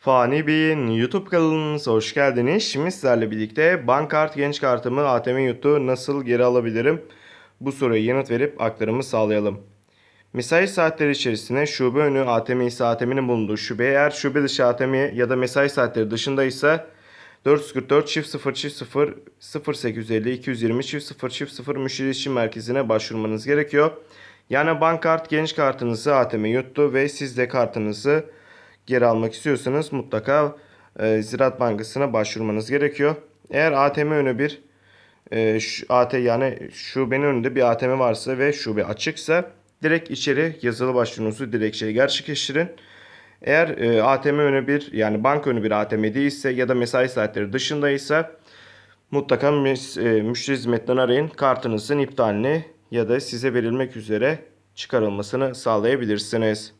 Fani Bey'in YouTube kanalınıza hoş geldiniz. Şimdi sizlerle birlikte Bankart genç kartımı ATM Yurt'u nasıl geri alabilirim? Bu soruya yanıt verip aktarımı sağlayalım. Mesai saatleri içerisinde şube önü ATM ise ATM'nin bulunduğu şube eğer şube dışı ATM ya da mesai saatleri dışındaysa 444 çift 0 çift 0 0850 220 çift 0 çift 0 müşteri iletişim merkezine başvurmanız gerekiyor. Yani Bankart genç kartınızı ATM yuttu ve siz de kartınızı geri almak istiyorsanız mutlaka e, Ziraat Bankası'na başvurmanız gerekiyor. Eğer ATM önü bir e, şu, AT yani şubenin önünde bir ATM varsa ve şube açıksa direkt içeri yazılı başvurunuzu dilekçeyi gerçekleştirin. Eğer e, ATM önü bir yani banka önü bir ATM değilse ya da mesai saatleri dışındaysa mutlaka mes- e, müşteri hizmetten arayın. Kartınızın iptalini ya da size verilmek üzere çıkarılmasını sağlayabilirsiniz.